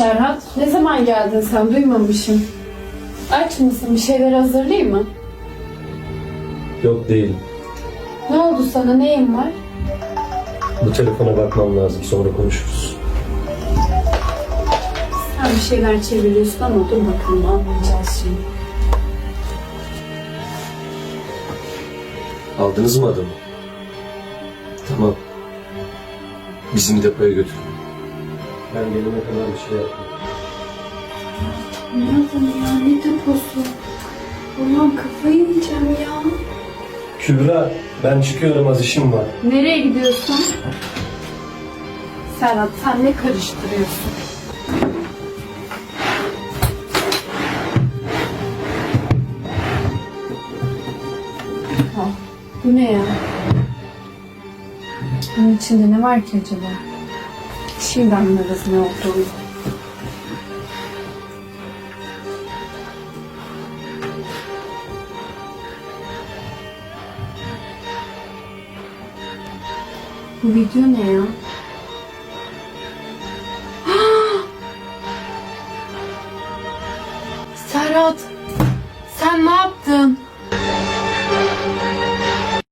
Serhat, ne zaman geldin sen? Duymamışım. Aç mısın? Bir şeyler hazırlayayım mı? Yok değilim. Ne oldu sana? Neyin var? Bu telefona bakmam lazım sonra konuşuruz. Sen bir şeyler çeviriyorsun ama dur bakalım anlayacağız şimdi. Aldınız mı adamı? Tamam. Bizim depoya götürün. Ben gelene kadar bir şey yapmam. Nereden ya? Ne deposu? Ulan kafayı yiyeceğim ya. Kübra ben çıkıyorum az işim var. Nereye gidiyorsun? Serhat sen ne karıştırıyorsun? Ah, bu ne ya? Bunun içinde ne var ki acaba? Şimdi anlarız ne olduğunu. Bu video ne ya? Serhat, sen ne yaptın?